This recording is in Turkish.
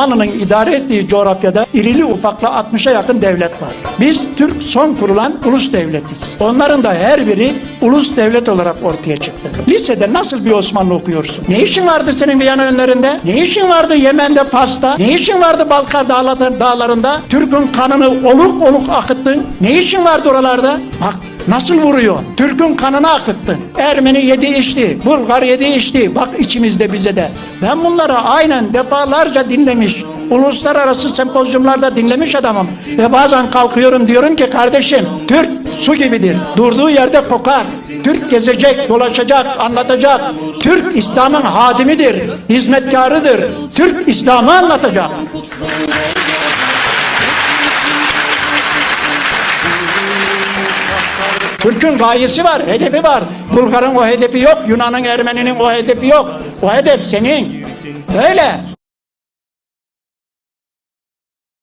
Osmanlı'nın idare ettiği coğrafyada irili ufaklı 60'a yakın devlet var. Biz Türk son kurulan ulus devletiz. Onların da her biri ulus devlet olarak ortaya çıktı. Lisede nasıl bir Osmanlı okuyorsun? Ne işin vardı senin Viyana önlerinde? Ne işin vardı Yemen'de Fas'ta? Ne işin vardı Balkar dağları- dağlarında? Türk'ün kanını oluk oluk akıttın. Ne işin vardı oralarda? Bak Nasıl vuruyor? Türk'ün kanını akıttın. Ermeni yedi içti, Bulgar yedi içti. Bak içimizde bize de. Ben bunları aynen defalarca dinlemiş. Uluslararası sempozyumlarda dinlemiş adamım. Ve bazen kalkıyorum diyorum ki kardeşim Türk su gibidir. Durduğu yerde kokar. Türk gezecek, dolaşacak, anlatacak. Türk İslam'ın hadimidir, hizmetkarıdır. Türk İslam'ı anlatacak. Türk'ün gayesi var, hedefi var. Bulgar'ın o hedefi yok, Yunan'ın, Ermeni'nin o hedefi yok. O hedef senin. Böyle.